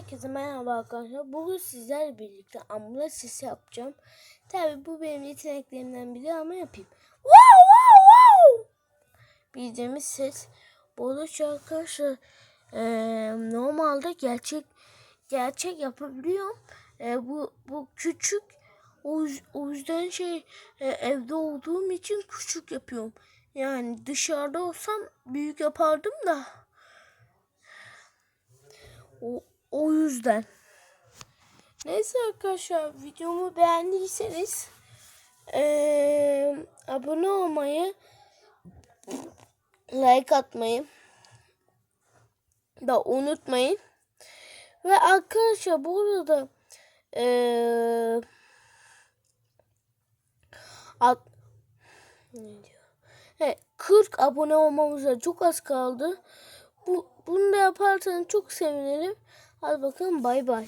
Herkese merhaba arkadaşlar. Bugün sizlerle birlikte ambulans sesi yapacağım. Tabi bu benim yeteneklerimden biri ama yapayım. Wow wow wow. Bildiğimiz ses. Arada arkadaşlar eee, normalde gerçek gerçek yapabiliyorum. Eee, bu bu küçük o, o yüzden şey e, evde olduğum için küçük yapıyorum. Yani dışarıda olsam büyük yapardım da. O, o yüzden. Neyse arkadaşlar videomu beğendiyseniz eee, abone olmayı like atmayı da unutmayın. Ve arkadaşlar bu arada eee at, ne diyor? He, 40 abone olmamıza çok az kaldı. Bu, bunu da yaparsanız çok sevinirim. Hadi bakalım bay bay.